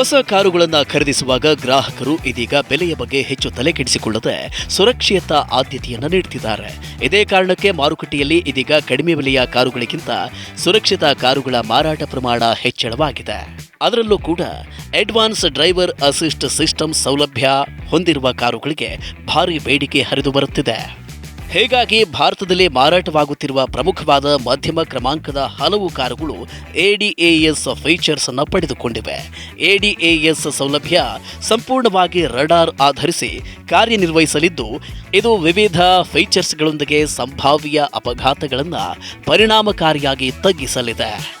ಹೊಸ ಕಾರುಗಳನ್ನು ಖರೀದಿಸುವಾಗ ಗ್ರಾಹಕರು ಇದೀಗ ಬೆಲೆಯ ಬಗ್ಗೆ ಹೆಚ್ಚು ತಲೆಕೆಡಿಸಿಕೊಳ್ಳದೆ ಸುರಕ್ಷತಾ ಆದ್ಯತೆಯನ್ನು ನೀಡುತ್ತಿದ್ದಾರೆ ಇದೇ ಕಾರಣಕ್ಕೆ ಮಾರುಕಟ್ಟೆಯಲ್ಲಿ ಇದೀಗ ಕಡಿಮೆ ಬೆಲೆಯ ಕಾರುಗಳಿಗಿಂತ ಸುರಕ್ಷಿತ ಕಾರುಗಳ ಮಾರಾಟ ಪ್ರಮಾಣ ಹೆಚ್ಚಳವಾಗಿದೆ. ಅದರಲ್ಲೂ ಕೂಡ ಅಡ್ವಾನ್ಸ್ ಡ್ರೈವರ್ ಅಸಿಸ್ಟ್ ಸಿಸ್ಟಮ್ ಸೌಲಭ್ಯ ಹೊಂದಿರುವ ಕಾರುಗಳಿಗೆ ಭಾರಿ ಬೇಡಿಕೆ ಹರಿದು ಬರುತ್ತಿದೆ. ಹೀಗಾಗಿ ಭಾರತದಲ್ಲಿ ಮಾರಾಟವಾಗುತ್ತಿರುವ ಪ್ರಮುಖವಾದ ಮಧ್ಯಮ ಕ್ರಮಾಂಕದ ಹಲವು ಕಾರುಗಳು ಎಡಿಎಎಸ್ ಫೀಚರ್ಸ್ ಅನ್ನು ಪಡೆದುಕೊಂಡಿವೆ. ಎಡಿಎಎಸ್ ಸೌಲಭ್ಯ ಸಂಪೂರ್ಣವಾಗಿ ರಡಾರ್ ಆಧರಿಸಿ ಕಾರ್ಯನಿರ್ವಹಿಸಲಿದ್ದು, ಇದು ವಿವಿಧ ಫೀಚರ್ಸ್ಗಳೊಂದಿಗೆ ಸಂಭಾವ್ಯ ಅಪಘಾತಗಳನ್ನು ಪರಿಣಾಮಕಾರಿಯಾಗಿ ತಗ್ಗಿಸಲಿದೆ.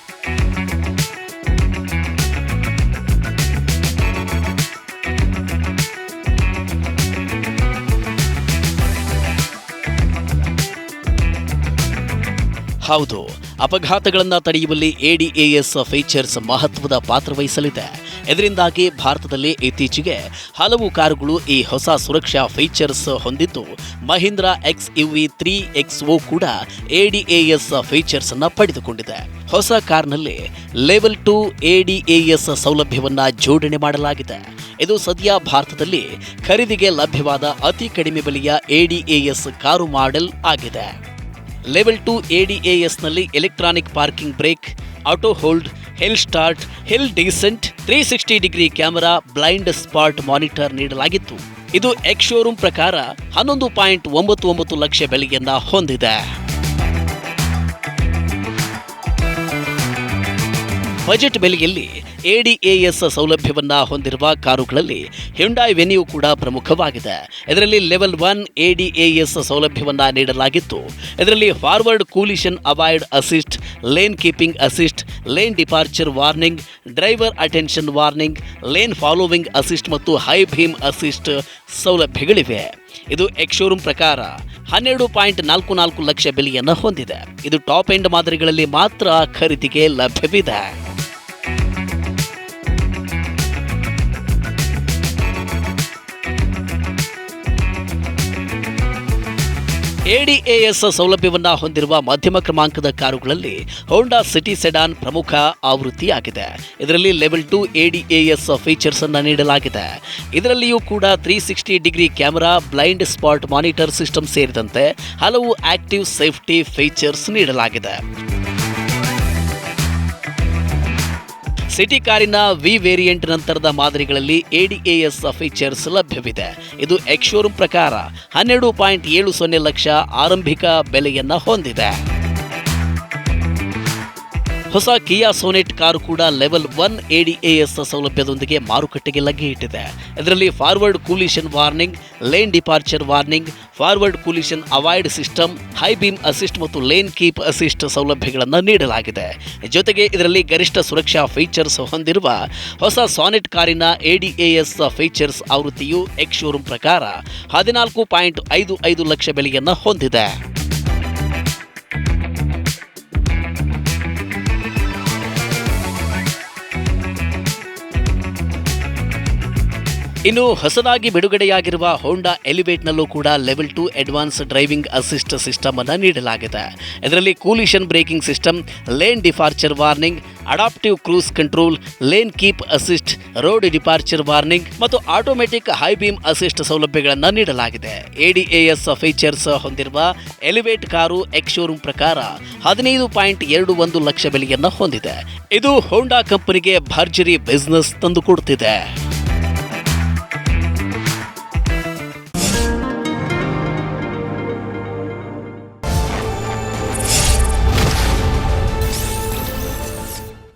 ಹೌದು. ಅಪಘಾತಗಳನ್ನು ತಡೆಯುವಲ್ಲಿ ಎಡಿಎಎಸ್ ಫೀಚರ್ಸ್ ಮಹತ್ವದ ಪಾತ್ರ ವಹಿಸಲಿದೆ. ಇದರಿಂದಾಗಿ ಭಾರತದಲ್ಲಿ ಇತ್ತೀಚೆಗೆ ಹಲವು ಕಾರುಗಳು ಈ ಹೊಸ ಸುರಕ್ಷಾ ಫೀಚರ್ಸ್ ಹೊಂದಿದ್ದು, Mahindra X U V three X O ಕೂಡ ಎಡಿಎಎಸ್ ಫೀಚರ್ಸ್ ಅನ್ನು ಪಡೆದುಕೊಂಡಿದೆ. ಹೊಸ ಕಾರ್ನಲ್ಲಿ ಲೆವೆಲ್ ಟು ಎಡಿಎಎಸ್ ಸೌಲಭ್ಯವನ್ನು ಜೋಡಣೆ ಮಾಡಲಾಗಿದೆ. ಇದು ಸದ್ಯ ಭಾರತದಲ್ಲಿ ಖರೀದಿಗೆ ಲಭ್ಯವಾದ ಅತಿ ಕಡಿಮೆ ಬೆಲೆಯ ಎಡಿಎಎಸ್ ಕಾರು ಮಾಡೆಲ್ ಆಗಿದೆ. Level two ಎಡಿಎಎಸ್ನಲ್ಲಿ electronic parking brake auto hold hill start hill descent three sixty degree camera blind spot monitor ನೀಡಲಾಗಿತ್ತು. ಇದು ಎಕ್ಸ್ ಶೋರೂಮ್ ಪ್ರಕಾರ ಹನ್ನೊಂದು ಪಾಯಿಂಟ್ ಒಂಬತ್ತು ಒಂಬತ್ತು ಲಕ್ಷ ಬೆಲೆಯನ್ನ ಹೊಂದಿದೆ. ಬಜೆಟ್ ಬೆಲೆಯಲ್ಲಿ ಎಡಿಎಎಸ್ ಸೌಲಭ್ಯವನ್ನು ಹೊಂದಿರುವ ಕಾರುಗಳಲ್ಲಿ ಹ್ಯುಂಡಾಯ್ ವೆನ್ಯೂ ಕೂಡ ಪ್ರಮುಖವಾಗಿದೆ. ಇದರಲ್ಲಿ ಲೆವೆಲ್ ಒನ್ ಎಡಿಎಎಸ್ ಸೌಲಭ್ಯವನ್ನು ನೀಡಲಾಗಿತ್ತು. ಇದರಲ್ಲಿ forward collision avoid assist lane keeping assist lane departure warning driver attention warning lane following assist ಮತ್ತು ಹೈ ಭೀಮ್ ಅಸಿಸ್ಟ್ ಸೌಲಭ್ಯಗಳಿವೆ. ಇದು ಎಕ್ಸ್ ಶೋರೂಮ್ ಪ್ರಕಾರ ಹನ್ನೆರಡು ಪಾಯಿಂಟ್ ನಾಲ್ಕು ನಾಲ್ಕು ಲಕ್ಷ ಬೆಲೆಯನ್ನು ಹೊಂದಿದೆ. ಇದು ಟಾಪ್ ಎಂಡ್ ಮಾದರಿಗಳಲ್ಲಿ ಮಾತ್ರ ಖರೀದಿಗೆ ಲಭ್ಯವಿದೆ. ಎಡಿಎಎಸ್ ಸೌಲಭ್ಯವನ್ನ ಹೊಂದಿರುವ ಮಧ್ಯಮ ಕ್ರಮಾಂಕದ ಕಾರುಗಳಲ್ಲಿ ಹೋಂಡಾ ಸಿಟಿ ಸೆಡಾನ್ ಪ್ರಮುಖ ಆವೃತ್ತಿಯಾಗಿದೆ. ಇದರಲ್ಲಿ ಲೆವೆಲ್ ಟು ಎಡಿಎಎಸ್ ಫೀಚರ್ಸ್ ಅನ್ನು ನೀಡಲಾಗಿದೆ. ಇದರಲ್ಲಿಯೂ ಕೂಡ three sixty degree camera blind spot monitor system ಸೇರಿದಂತೆ ಹಲವು ಆಕ್ಟಿವ್ ಸೇಫ್ಟಿ ಫೀಚರ್ಸ್ ನೀಡಲಾಗಿದೆ. ಸಿಟಿ ಕಾರಿನ ವಿ ವೇರಿಯಂಟ್ ನಂತರದ ಮಾದರಿಗಳಲ್ಲಿ ಎಡಿಎಎಸ್ ಫೀಚರ್ಸ್ ಲಭ್ಯವಿದೆ. ಇದು ಎಕ್ಸ್ ಶೋರೂಮ್ ಪ್ರಕಾರ ಹನ್ನೆರಡು ಪಾಯಿಂಟ್ ಏಳು ಸೊನ್ನೆ ಲಕ್ಷ ಆರಂಭಿಕ ಬೆಲೆಯನ್ನ ಹೊಂದಿದೆ. ಹೊಸ ಕಿಯಾ ಸೋನೆಟ್ ಕಾರು ಕೂಡ ಲೆವೆಲ್ ಒನ್ ಎಡಿಎಎಸ್ ಸೌಲಭ್ಯದೊಂದಿಗೆ ಮಾರುಕಟ್ಟೆಗೆ ಲಗ್ಗೆ ಇಟ್ಟಿದೆ. ಇದರಲ್ಲಿ forward collision warning lane departure warning forward collision avoid system high beam assist ಮತ್ತು ಲೇನ್ ಕೀಪ್ ಅಸಿಸ್ಟ್ ಸೌಲಭ್ಯಗಳನ್ನು ನೀಡಲಾಗಿದೆ. ಜೊತೆಗೆ ಇದರಲ್ಲಿ ಗರಿಷ್ಠ ಸುರಕ್ಷಾ ಫೀಚರ್ಸ್ ಹೊಂದಿರುವ ಹೊಸ ಸಾನೆಟ್ ಕಾರಿನ ಎಡಿಎಎಸ್ ಫೀಚರ್ಸ್ ಆವೃತ್ತಿಯು ಎಕ್ಸ್ ಶೋರೂಮ್ ಪ್ರಕಾರ ಹದಿನಾಲ್ಕು ಪಾಯಿಂಟ್ ಐದು ಐದು ಲಕ್ಷ ಬೆಲೆಯನ್ನು ಹೊಂದಿದೆ. ಇನ್ನು ಹೊಸದಾಗಿ ಬಿಡುಗಡೆಯಾಗಿರುವ ಹೋಂಡಾ ಎಲಿವೇಟ್ನಲ್ಲೂ ಕೂಡ level two advance driving assist system ಅನ್ನು ನೀಡಲಾಗಿದೆ. ಇದರಲ್ಲಿ collision braking system lane departure warning adaptive cruise control lane keep assist road departure warning ಮತ್ತು ಆಟೋಮೆಟಿಕ್ ಹೈ ಬೀಮ್ ಅಸಿಸ್ಟ್ ಸೌಲಭ್ಯಗಳನ್ನು ನೀಡಲಾಗಿದೆ. ಎಡಿಎಎಸ್ ಫೀಚರ್ಸ್ ಹೊಂದಿರುವ ಎಲಿವೇಟ್ ಕಾರು ಎಕ್ಸ್ ಶೋರೂಮ್ ಪ್ರಕಾರ ಹದಿನೈದು point ಎರಡು ಒಂದು ಲಕ್ಷ ಬೆಲೆಯನ್ನು ಹೊಂದಿದೆ. ಇದು ಹೋಂಡಾ ಕಂಪನಿಗೆ ಭರ್ಜರಿ ಬಿಸ್ನೆಸ್ ತಂದುಕೊಡುತ್ತಿದೆ